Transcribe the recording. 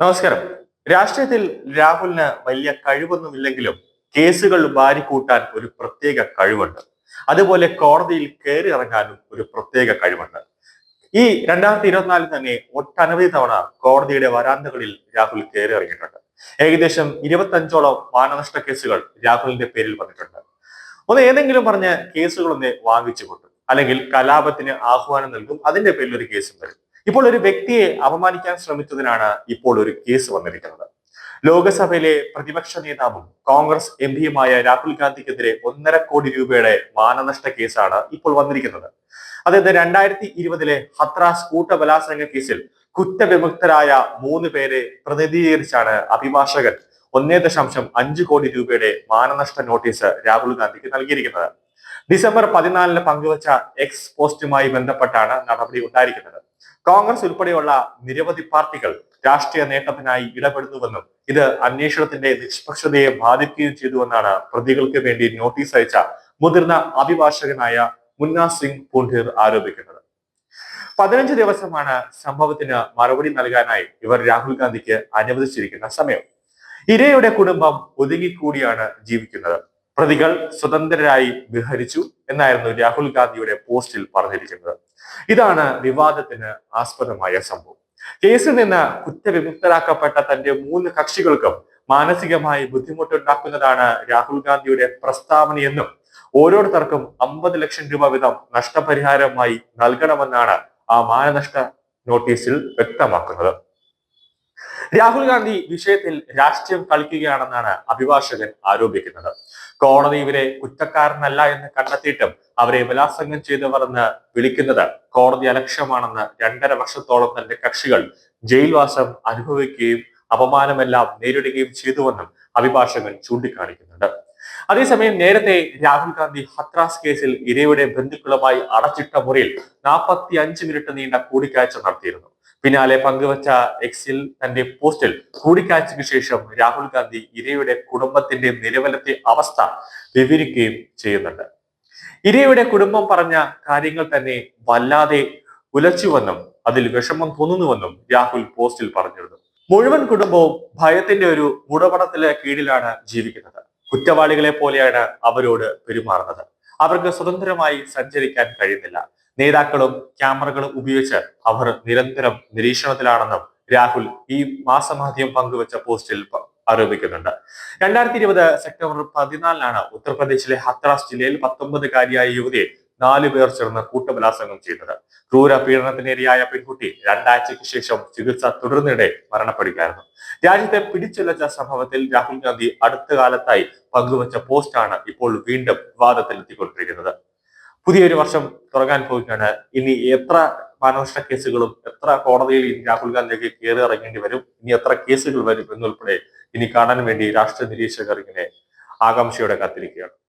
നമസ്കാരം. രാഷ്ട്രീയത്തിൽ രാഹുലിന് വലിയ കഴിവൊന്നുമില്ലെങ്കിലും കേസുകൾ വാരിക്കൂട്ടാൻ ഒരു പ്രത്യേക കഴിവുണ്ട്. അതുപോലെ കോടതിയിൽ കയറി ഇറങ്ങാനും ഒരു പ്രത്യേക കഴിവുണ്ട്. ഈ രണ്ടായിരത്തി ഇരുപത്തിനാലിൽ തന്നെ ഒട്ടനവധി തവണ കോടതിയുടെ വരാന്തകളിൽ രാഹുൽ കയറി ഇറങ്ങിയിട്ടുണ്ട്. ഏകദേശം ഇരുപത്തഞ്ചോളം മാനനഷ്ട കേസുകൾ രാഹുലിന്റെ പേരിൽ വന്നിട്ടുണ്ട്. ഒന്ന് ഏതെങ്കിലും പറഞ്ഞ കേസുകളൊന്ന് വാങ്ങിച്ചു കൊണ്ടു. അല്ലെങ്കിൽ കലാപത്തിന് ആഹ്വാനം നൽകും. അതിന്റെ പേരിൽ ഒരു കേസും വരും. ഇപ്പോൾ ഒരു വ്യക്തിയെ അപമാനിക്കാൻ ശ്രമിച്ചതിനാണ് ഇപ്പോൾ ഒരു കേസ് വന്നിരിക്കുന്നത്. ലോകസഭയിലെ പ്രതിപക്ഷ നേതാവും കോൺഗ്രസ് എം പിയുമായ രാഹുൽ ഗാന്ധിക്കെതിരെ ഒന്നര കോടി രൂപയുടെ മാനനഷ്ട കേസാണ് ഇപ്പോൾ വന്നിരിക്കുന്നത്. അതായത് രണ്ടായിരത്തി ഇരുപതിലെ ഹത്രാസ് കൂട്ടബലാത്സംഗ കേസിൽ കുറ്റവിമുക്തരായ മൂന്ന് പേരെ പ്രതിനിധീകരിച്ചാണ് അഭിഭാഷകൻ ഒന്നേ ദശാംശം അഞ്ച് കോടി രൂപയുടെ മാനനഷ്ട നോട്ടീസ് രാഹുൽ ഗാന്ധിക്ക് നൽകിയിരിക്കുന്നത്. ഡിസംബർ പതിനാലിന് പങ്കുവച്ച എക്സ് പോസ്റ്റുമായി ബന്ധപ്പെട്ടാണ് നടപടി ഉണ്ടായിരിക്കുന്നത്. കോൺഗ്രസ് ഉൾപ്പെടെയുള്ള നിരവധി പാർട്ടികൾ രാഷ്ട്രീയ നേട്ടത്തിനായി ഇടപെടുന്നുവെന്നും ഇത് അന്വേഷണത്തിന്റെ നിഷ്പക്ഷതയെ ബാധിക്കുകയും ചെയ്തുവെന്നാണ് പ്രതികൾക്ക് വേണ്ടി നോട്ടീസ് അയച്ച മുതിർന്ന അഭിഭാഷകനായ മുന്നാ സിംഗ് പൂണ്ടീർ ആരോപിക്കുന്നത്. പതിനഞ്ച് ദിവസമാണ് സംഭവത്തിന് മറുപടി നൽകാനായി ഇവർ രാഹുൽ ഗാന്ധിക്ക് അനുവദിച്ചിരിക്കുന്ന സമയം. ഇരയുടെ കുടുംബം ഒതുങ്ങിക്കൂടിയാണ് ജീവിക്കുന്നത്. പ്രതികൾ സ്വതന്ത്രരായി വിഹരിച്ചു എന്നായിരുന്നു രാഹുൽ ഗാന്ധിയുടെ പോസ്റ്റിൽ പറഞ്ഞിരിക്കുന്നത്. ഇതാണ് വിവാദത്തിന് ആസ്പദമായ സംഭവം. കേസിൽ നിന്ന് കുറ്റവിമുക്തരാക്കപ്പെട്ട തന്റെ മൂന്ന് കക്ഷികൾക്കും മാനസികമായി ബുദ്ധിമുട്ടുണ്ടാക്കുന്നതാണ് രാഹുൽ ഗാന്ധിയുടെ പ്രസ്താവനയെന്നും ഓരോരുത്തർക്കും അമ്പത് ലക്ഷം രൂപ വീതം നഷ്ടപരിഹാരമായി നൽകണമെന്നാണ് ആ മാനനഷ്ട നോട്ടീസിൽ വ്യക്തമാക്കുന്നത്. രാഹുൽ ഗാന്ധി വിഷയത്തിൽ രാഷ്ട്രീയം കളിക്കുകയാണെന്നാണ് അഭിഭാഷകൻ ആരോപിക്കുന്നത്. കോടതി ഇവരെ കുറ്റക്കാരനല്ല എന്ന് കണ്ടെത്തിയിട്ടും അവരെ ബലാത്സംഗം ചെയ്തവർ എന്ന് വിളിക്കുന്നത് കോടതി അലക്ഷ്യമാണെന്ന് രണ്ടര വർഷത്തോളം തന്റെ കക്ഷികൾ ജയിൽവാസം അനുഭവിക്കുകയും അപമാനമെല്ലാം നേരിടുകയും ചെയ്തുവെന്നും അഭിഭാഷകൻ ചൂണ്ടിക്കാണിക്കുന്നുണ്ട്. അതേസമയം നേരത്തെ രാഹുൽ ഗാന്ധി ഹത്രാസ് കേസിൽ ഇരയുടെ ബന്ധുക്കളുമായി അടച്ചിട്ട മുറിയിൽ നാൽപ്പത്തി അഞ്ച് മിനിറ്റ് നീണ്ട കൂടിക്കാഴ്ച നടത്തിയിരുന്നു. പിന്നാലെ പങ്കുവച്ച എക്സിൽ തന്റെ പോസ്റ്റിൽ കൂടിക്കാഴ്ചയ്ക്ക് ശേഷം രാഹുൽ ഗാന്ധി ഇരയുടെ കുടുംബത്തിന്റെ നിലവിലത്തെ അവസ്ഥ വിവരിക്കുകയും ചെയ്യുന്നുണ്ട്. ഇരയുടെ കുടുംബം പറഞ്ഞ കാര്യങ്ങൾ തന്നെ വല്ലാതെ ഉലച്ചുവെന്നും അതിൽ വിഷമം തോന്നുന്നുവെന്നും രാഹുൽ പോസ്റ്റിൽ പറഞ്ഞിരുന്നു. മുഴുവൻ കുടുംബവും ഭയത്തിന്റെ ഒരു മുടപടത്തിലെ കീഴിലാണ് ജീവിക്കുന്നത്. കുറ്റവാളികളെ പോലെയാണ് അവരോട് പെരുമാറുന്നത്. അവർക്ക് സ്വതന്ത്രമായി സഞ്ചരിക്കാൻ കഴിയുന്നില്ല. നേതാക്കളും ക്യാമറകളും ഉപയോഗിച്ച് അവർ നിരന്തരം നിരീക്ഷണത്തിലാണെന്നും രാഹുൽ ഈ മാസമാദ്യം പങ്കുവച്ച പോസ്റ്റിൽ ആരോപിക്കുന്നുണ്ട്. രണ്ടായിരത്തി ഇരുപത് സെപ്റ്റംബർ പതിനാലിനാണ് ഉത്തർപ്രദേശിലെ ഹത്രാസ് ജില്ലയിൽ പത്തൊമ്പതുകാരിയായ യുവതിയെ നാലു പേർ ചേർന്ന് കൂട്ടബലാത്സംഗം ചെയ്തത്. ക്രൂര പീഡനത്തിനിരയായ പെൺകുട്ടി രണ്ടാഴ്ചയ്ക്ക് ശേഷം ചികിത്സ തുടർന്നിടെ മരണപ്പെടുകയായിരുന്നു. രാജ്യത്തെ പിടിച്ചുലച്ച സംഭവത്തിൽ രാഹുൽ ഗാന്ധി അടുത്ത കാലത്തായി പങ്കുവച്ച പോസ്റ്റാണ് ഇപ്പോൾ വീണ്ടും വിവാദത്തിലെത്തിക്കൊണ്ടിരിക്കുന്നത്. പുതിയൊരു വർഷം തുടങ്ങാൻ പോവുകയാണ്. ഇനി എത്ര മാനനഷ്ട കേസുകളും എത്ര കോടതിയിൽ ഇനി രാഹുൽ ഗാന്ധിക്ക് കയറി ഇറങ്ങേണ്ടി വരും? ഇനി എത്ര കേസുകൾ വരും എന്നുൾപ്പെടെ ഇനി കാണാൻ വേണ്ടി രാഷ്ട്രീയ നിരീക്ഷകർ ഇങ്ങനെ ആകാംക്ഷയോടെ കാത്തിരിക്കുകയാണ്.